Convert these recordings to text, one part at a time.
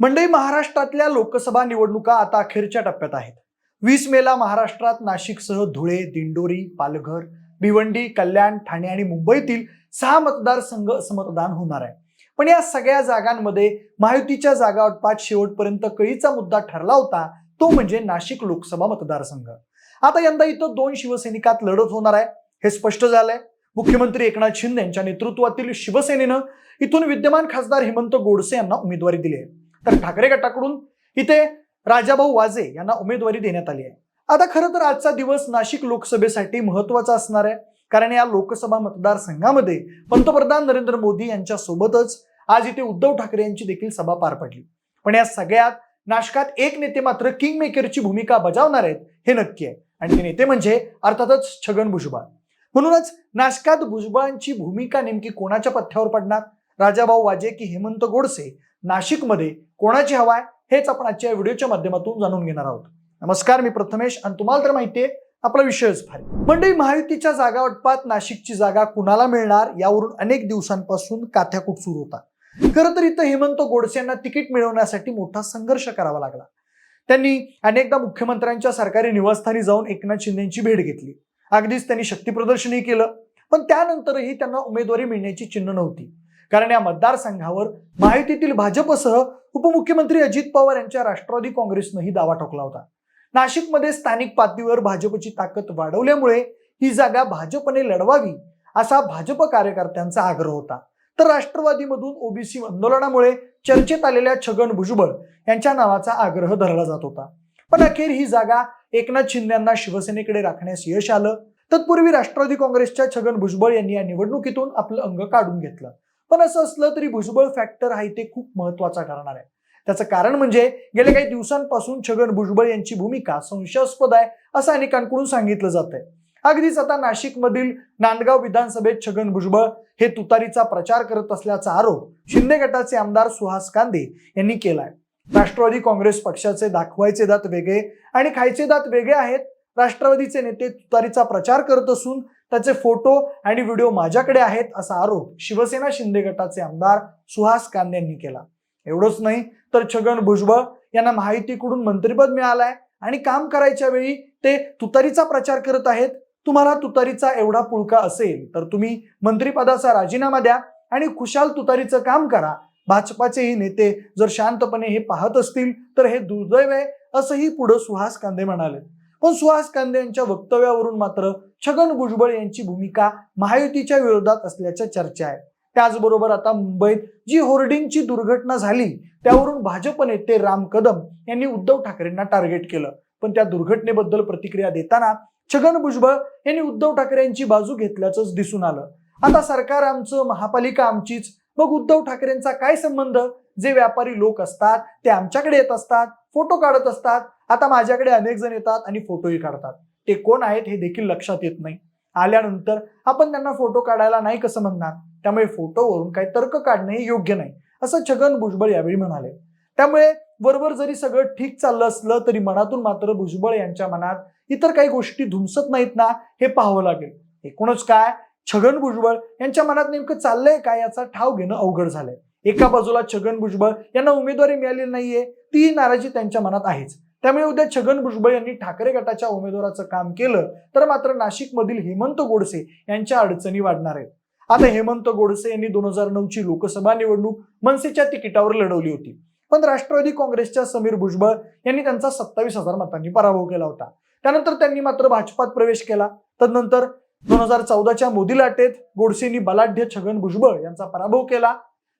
मंडई महाराष्ट्रातल्या लोकसभा निवडणुका आता अखेरच्या टप्प्यात आहेत. वीस मेला महाराष्ट्रात नाशिकसह धुळे दिंडोरी पालघर भिवंडी कल्याण ठाणे आणि मुंबईतील सहा मतदारसंघ असं मतदान होणार आहे. पण या सगळ्या जागांमध्ये महायुतीच्या जागावाटपात शेवटपर्यंत कळीचा मुद्दा ठरला होता तो म्हणजे नाशिक लोकसभा मतदारसंघ. आता यंदा इथं दोन शिवसैनिकात लढत होणार आहे हे स्पष्ट झालंय. मुख्यमंत्री एकनाथ शिंदे यांच्या नेतृत्वातील शिवसेनेनं इथून विद्यमान खासदार हेमंत गोडसे यांना उमेदवारी दिली आहे. तर ठाकरे गटाकडून इथे राजाभाऊ वाजे यांना उमेदवारी देण्यात आली आहे. आता खरं तर आजचा दिवस नाशिक लोकसभेसाठी महत्त्वाचा असणार आहे. कारण या लोकसभा मतदारसंघामध्ये पंतप्रधान नरेंद्र मोदी यांच्या सोबतच आज इथे उद्धव ठाकरे यांची देखील सभा पार पडली. पण या सगळ्यात नाशकात एक नेते मात्र किंग मेकरची भूमिका बजावणार आहेत हे नक्की आहे. आणि ते नेते म्हणजे अर्थातच छगन भुजबळ. म्हणूनच नाशकात भुजबळांची भूमिका नेमकी कोणाच्या पथ्यावर पडणार? राजाभाऊ वाजे की हेमंत गोडसे? नाशिकमध्ये कोणाची हवा आहे हेच आपण आजच्या व्हिडिओच्या माध्यमातून जाणून घेणार आहोत. नमस्कार मी प्रथमेश आणि तुम्हाला तर माहितीये आपला विषयच भारी मंडळी महायुतीच्या जागा वाटपात नाशिकची जागा कुणाला मिळणार यावरून अनेक दिवसांपासून काथ्याकूट सुरू होता. खरं तर इथं हेमंत गोडसे यांना तिकीट मिळवण्यासाठी मोठा संघर्ष करावा लागला. त्यांनी अनेकदा मुख्यमंत्र्यांच्या सरकारी निवासस्थानी जाऊन एकनाथ शिंदेची भेट घेतली. अगदीच त्यांनी शक्तीप्रदर्शनही केलं पण त्यानंतरही त्यांना उमेदवारी मिळण्याची चिन्ह नव्हती. कारण या मतदारसंघावर माहितीतील भाजपसह उपमुख्यमंत्री अजित पवार यांच्या राष्ट्रवादी काँग्रेसनंही दावा ठोकला होता. नाशिकमध्ये स्थानिक पातळीवर भाजपची ताकद वाढवल्यामुळे ही जागा भाजपने लढवावी असा भाजप कार्यकर्त्यांचा आग्रह होता. तर राष्ट्रवादीमधून ओबीसी आंदोलनामुळे चर्चेत आलेल्या छगन भुजबळ यांच्या नावाचा आग्रह धरला जात होता. पण अखेर ही जागा एकनाथ शिंदेना शिवसेनेकडे राखण्यास यश आलं. तत्पूर्वी राष्ट्रवादी काँग्रेसच्या छगन भुजबळ यांनी या निवडणुकीतून आपलं अंग काढून घेतलं. पण असं असलं तरी भुजबळ फॅक्टर हा इथे खूप महत्त्वाचा करणार आहे. त्याचं कारण म्हणजे गेल्या काही दिवसांपासून छगन भुजबळ यांची भूमिका संशयास्पद आहे असं अनेकांकडून सांगितलं जात आहे अगदीच आता नाशिकमधील नांदगाव विधानसभेत छगन भुजबळ हे तुतारीचा प्रचार करत असल्याचा आरोप शिंदे गटाचे आमदार सुहास कांदे यांनी केलाय. राष्ट्रवादी काँग्रेस पक्षाचे दाखवायचे दात वेगळे आणि खायचे दात वेगळे आहेत. राष्ट्रवादीचे नेते तुतारीचा प्रचार करत असून त्याचे फोटो आणि व्हिडिओ माझ्याकडे आहेत असा आरोप शिवसेना शिंदे गटाचे आमदार सुहास कांदे यांनी केला. एवढंच नाही तर छगन भुजबळ यांना माहितीकडून मंत्रिपद मिळालंय आणि काम करायच्या वेळी ते तुतारीचा प्रचार करत आहेत. तुम्हाला तुतारीचा एवढा पुळका असेल तर तुम्ही मंत्रिपदाचा राजीनामा द्या आणि खुशाल तुतारीचं काम करा. भाजपाचेही नेते जर शांतपणे हे पाहत असतील तर हे दुर्दैव आहे असंही पुढे सुहास कांदे म्हणाले. पण सुहास कांदे यांच्या वक्तव्यावरून मात्र छगन भुजबळ यांची भूमिका महायुतीच्या विरोधात असल्याच्या चर्चा आहे. त्याचबरोबर आता मुंबईत जी होर्डिंगची दुर्घटना झाली त्यावरून भाजप नेते राम कदम यांनी उद्धव ठाकरेंना टार्गेट केलं. पण त्या दुर्घटनेबद्दल प्रतिक्रिया देताना छगन भुजबळ यांनी उद्धव ठाकरे यांची बाजू घेतल्याचंच दिसून आलं. आता सरकार आमचं महापालिका आमचीच. मग उद्धव ठाकरेंचा काय संबंध? जे व्यापारी लोक असतात ते आमच्याकडे येत असतात फोटो काढत असतात आता माझ्याकडे अनेक जण येतात आणि फोटोही काढतात. ते कोण आहेत हे देखील लक्षात येत नाही. आल्यानंतर आपण त्यांना फोटो काढायला नाही कसं म्हणणार? त्यामुळे फोटोवरून काही तर्क काढणे हे योग्य नाही असं छगन भुजबळ यावेळी म्हणाले. त्यामुळे बरोबर जरी सगळं ठीक चाललं असलं तरी मनातून मात्र भुजबळ यांच्या मनात इतर काही गोष्टी धुमसत नाहीत ना हे पाहावं लागेल. एकूणच काय? छगन भुजबळ यांच्या मनात नेमकं चाललंय काय याचा ठाव घेणं अवघड झालंय. एका बाजूला छगन भुजबळ यांना उमेदवारी मिळालेली नाहीये ती नाराजी त्यांच्या मनात आहेच. त्यामुळे उद्या छगन भुजबळ यांनी ठाकरे गटाच्या उमेदवाराचं काम केलं तर मात्र नाशिकमधील हेमंत गोडसे यांच्या अडचणी वाढणार आहेत. आता हेमंत गोडसे यांनी दोन हजार नऊ ची लोकसभा निवडणूक मनसेच्या तिकिटावर लढवली होती. पण राष्ट्रवादी काँग्रेसच्या समीर भुजबळ यांनी त्यांचा सत्तावीस हजार मतांनी पराभव केला होता. त्यानंतर त्यांनी मात्र भाजपात प्रवेश केला. तदनंतर दोन हजार चौदाच्या मोदी लाटेत गोडसेंनी बलाढ्य छगन भुजबळ यांचा पराभव केला.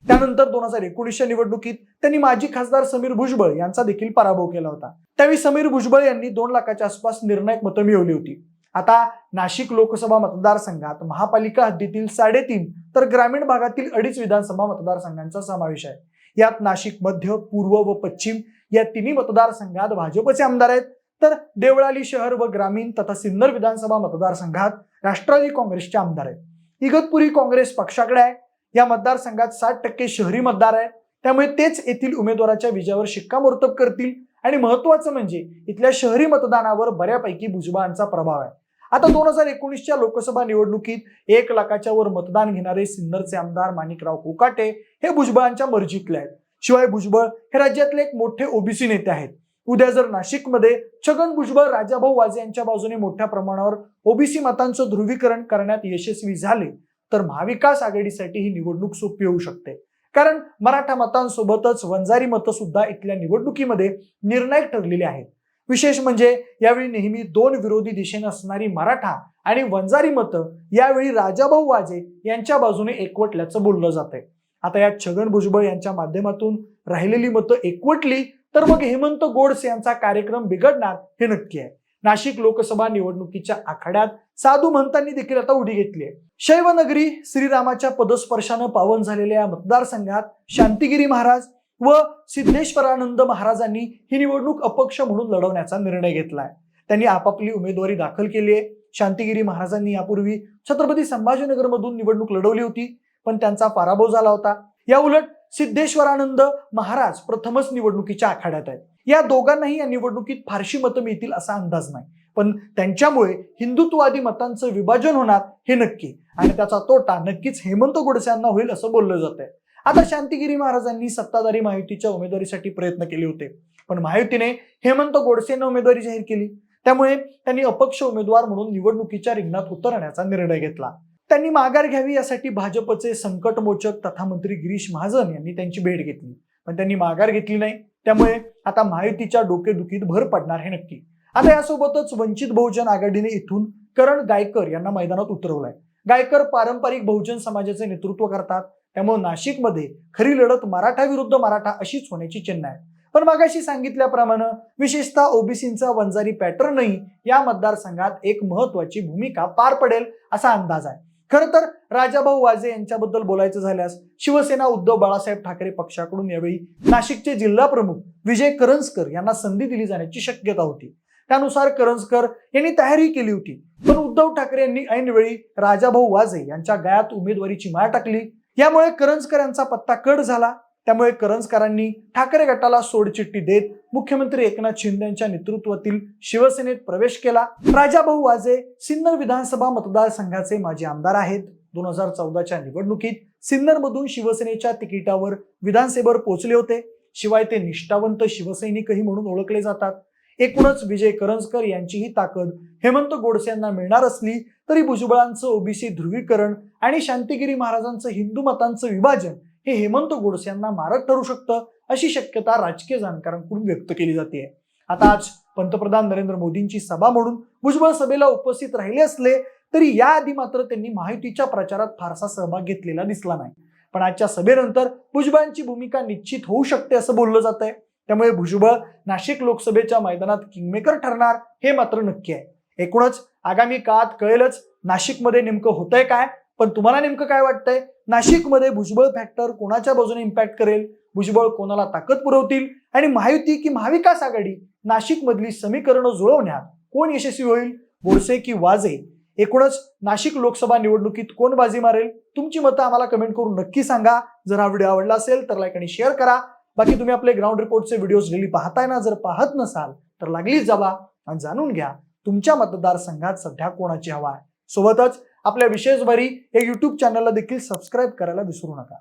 त्यानंतर दोन हजार एकोणीसच्या निवडणुकीत त्यांनी माजी खासदार समीर भुजबळ यांचा देखील पराभव केला होता. त्यावेळी समीर भुजबळ यांनी दोन लाखाच्या आसपास निर्णायक मतं मिळवली होती. आता नाशिक लोकसभा मतदारसंघात महापालिका हद्दीतील साडेतीन तर ग्रामीण भागातील अडीच विधानसभा मतदारसंघांचा समावेश आहे. यात नाशिक मध्य पूर्व व पश्चिम या तिन्ही मतदारसंघात भाजपचे आमदार आहेत. तर देवळाली शहर व ग्रामीण तथा सिन्नर विधानसभा मतदारसंघात राष्ट्रवादी काँग्रेसचे आमदार आहेत. इगतपुरी काँग्रेस पक्षाकडे आहे. या मतदारसंघात साठ टक्के शहरी मतदार आहे. त्यामुळे तेच येथील उमेदवाराच्या विजयावर शिक्कामोर्तब करतील. आणि महत्वाचं म्हणजे इथल्या शहरी मतदानावर बऱ्यापैकी भुजबळांचा प्रभाव आहे. आता दोन हजार एकोणीसच्या लोकसभा निवडणुकीत एक लाखाच्या वर मतदान घेणारे सिन्नरचे आमदार माणिकराव कोकाटे हे भुजबळांच्या मर्जीतले आहेत. शिवाय भुजबळ हे राज्यातले एक मोठे ओबीसी नेते आहेत. उद्या जर नाशिकमध्ये छगन भुजबळ राजाभाऊ वाजे यांच्या बाजूने मोठ्या प्रमाणावर ओबीसी मतांचं ध्रुवीकरण करण्यात यशस्वी झाले तर महाविकास आघाडीसाठी ही निवडणूक सोपी होऊ शकते. कारण मराठा मतांसोबतच वंजारी मतं सुद्धा इथल्या निवडणुकीमध्ये निर्णायक ठरलेली आहेत. विशेष म्हणजे यावेळी नेहमी दोन विरोधी दिशेने असणारी मराठा आणि वंजारी मतं यावेळी राजाभाऊ वाजे यांच्या बाजूने एकवटल्याचं बोललं जातंय. आता यात छगन भुजबळ यांच्या माध्यमातून राहिलेली मतं एकवटली तर मग हेमंत गोडसे यांचा कार्यक्रम बिघडणार हे नक्की आहे. नाशिक लोकसभा निवडणुकीच्या आखाड्यात साधू महंतांनी देखील आता उडी घेतली आहे. शैवनगरी श्रीरामाच्या पदस्पर्शानं पावन झालेल्या या मतदारसंघात शांतिगिरी महाराज व सिद्धेश्वरानंद महाराजांनी ही निवडणूक अपक्ष म्हणून लढवण्याचा निर्णय घेतलाय. त्यांनी आपापली उमेदवारी दाखल केली आहे. शांतिगिरी महाराजांनी यापूर्वी छत्रपती संभाजीनगरमधून निवडणूक लढवली होती पण त्यांचा पराभव झाला होता. या उलट सिद्धेश्वरानंद महाराज प्रथमच निवडणुकीच्या आखाड्यात आहेत. या दोघांनाही या निवडणुकीत फारशी मतं मिळतील असा अंदाज नाही. पण त्यांच्यामुळे हिंदुत्ववादी मतांचं विभाजन होणार हे नक्की आणि त्याचा तोटा नक्कीच हेमंत गोडसे यांना होईल असं बोललं जात आहे. आता शांतिगिरी महाराजांनी सत्ताधारी महायुतीच्या उमेदवारीसाठी प्रयत्न केले होते. पण महायुतीने हेमंत गोडसेंना उमेदवारी जाहीर केली. त्यामुळे त्यांनी अपक्ष उमेदवार म्हणून निवडणुकीच्या रिंगणात उतरण्याचा निर्णय घेतला. त्यांनी माघार घ्यावी यासाठी भाजपचे संकटमोचक तथा मंत्री गिरीश महाजन यांनी त्यांची भेट घेतली. पण त्यांनी माघार घेतली नाही. त्यामुळे आता महायुतीच्या डोकेदुखीत भर पडणार हे नक्की. आता यासोबतच वंचित बहुजन आघाडीने इथून करण गायकर यांना मैदानात उतरवलंय. गायकर पारंपरिक बहुजन समाजाचे नेतृत्व करतात. त्यामुळे नाशिकमध्ये खरी लढत मराठा विरुद्ध मराठा अशीच होण्याची चिन्ह आहे. पण मागाशी सांगितल्याप्रमाणे विशेषतः ओबीसींचा वंजारी पॅटर्नही या मतदारसंघात एक महत्वाची भूमिका पार पडेल असा अंदाज आहे. खरं तर राजाभाऊ वाजे यांच्याबद्दल बोलायचं झाल्यास शिवसेना उद्धव बाळासाहेब ठाकरे पक्षाकडून यावेळी नाशिकचे जिल्हा प्रमुख विजय करंजकर यांना संधी दिली जाण्याची शक्यता होती. त्यानुसार करंजकर यांनी तयारी केली होती. पण उद्धव ठाकरे यांनी ऐनवेळी राजाभाऊ वाजे यांच्या गळ्यात उमेदवारीची माळ टाकली. यामुळे करंजकर यांचा पत्ता कट झाला. त्यामुळे करंजकरांनी ठाकरे गटाला सोडचिठ्ठी देत मुख्यमंत्री एकनाथ शिंदे यांच्या नेतृत्वातील शिवसेनेत प्रवेश केला. राजाभाऊ वाजे सिन्नर विधानसभा मतदारसंघाचे माजी आमदार आहेत. दोन हजार चौदाच्या निवडणुकीत सिन्नरमधून शिवसेनेच्या तिकिटावर विधानसभेवर पोहोचले होते. शिवाय ते निष्ठावंत शिवसैनिकही म्हणून ओळखले जातात. एकूणच विजय करंजकर यांचीही ताकद हेमंत गोडसे यांना मिळणार असली तरी भुजबळांचं ओबीसी ध्रुवीकरण आणि शांतिगिरी महाराजांचं हिंदू मतांचं विभाजन हे हेमंत गोडसे यांना मारक ठरू शकतं अशी शक्यता राजकीय जाणकारांकडून व्यक्त केली जाते. आता आज पंतप्रधान नरेंद्र मोदींची सभा म्हणून भुजबळ सभेला उपस्थित राहिले असले तरी याआधी मात्र त्यांनी माहितीच्या प्रचारात फारसा सहभाग घेतलेला दिसला नाही. पण आजच्या सभेनंतर भुजबळांची भूमिका निश्चित होऊ शकते असं बोललं जात आहे त्यामुळे भुजबळ नाशिक लोकसभेच्या मैदानात किंगमेकर ठरणार हे मात्र नक्की आहे. एकूणच आगामी काळात कळेलच नाशिकमध्ये नेमकं होतंय काय पण तुम्हाला नेमकं काय वाटतंय? नाशिकमध्ये भुजबळ फॅक्टर कोणाच्या बाजूने इम्पॅक्ट करेल? भुजबळ कोणाला ताकद पुरवतील? आणि महायुती की महाविकास आघाडी नाशिकमधली समीकरणं जुळवण्यात कोण यशस्वी होईल? बोरसे की वाजे? एकूणच नाशिक लोकसभा निवडणुकीत कोण बाजी मारेल? तुमची मतं आम्हाला कमेंट करून नक्की सांगा. जर हा व्हिडिओ आवडला असेल तर लाईक आणि शेअर करा. बाकी तुम्ही आपले ग्राउंड रिपोर्टचे व्हिडिओज डेली पाहताय ना जर पाहत नसाल तर लागलीच जावा आणि जाणून घ्या तुमच्या मतदारसंघात सध्या कोणाची हवा आहे. सोबतच आपल्या विशेष भरी या चॅनलला देखील सबस्क्राईब करायला विसरू नका.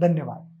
धन्यवाद.